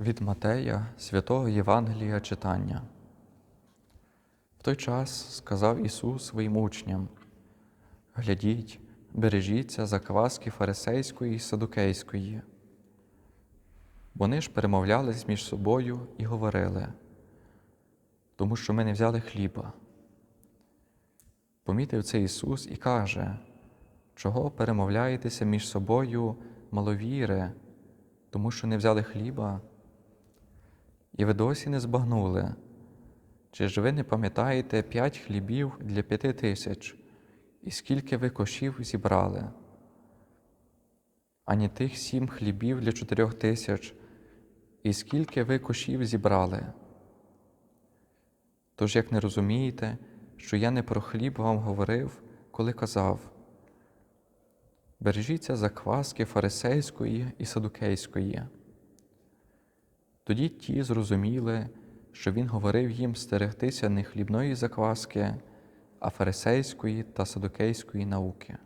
Від Матея святого Євангелія читання. В той час сказав Ісус своїм учням: Глядіть, бережіться закваски фарисейської і садукейської. Вони ж перемовлялись між собою і говорили, тому що ми не взяли хліба. Помітив це Ісус і каже, чого перемовляєтеся між собою маловіри, тому що не взяли хліба? І ви досі не збагнули, чи ж ви не пам'ятаєте п'ять хлібів для п'яти тисяч, і скільки ви кошів зібрали? Ані тих сім хлібів для чотирьох тисяч, і скільки ви кошів зібрали? Тож як не розумієте, що я не про хліб вам говорив, коли казав, бережіться закваски фарисейської і садукейської. Тоді ті зрозуміли, що він говорив їм стерегтися не хлібної закваски, а фарисейської та садокейської науки.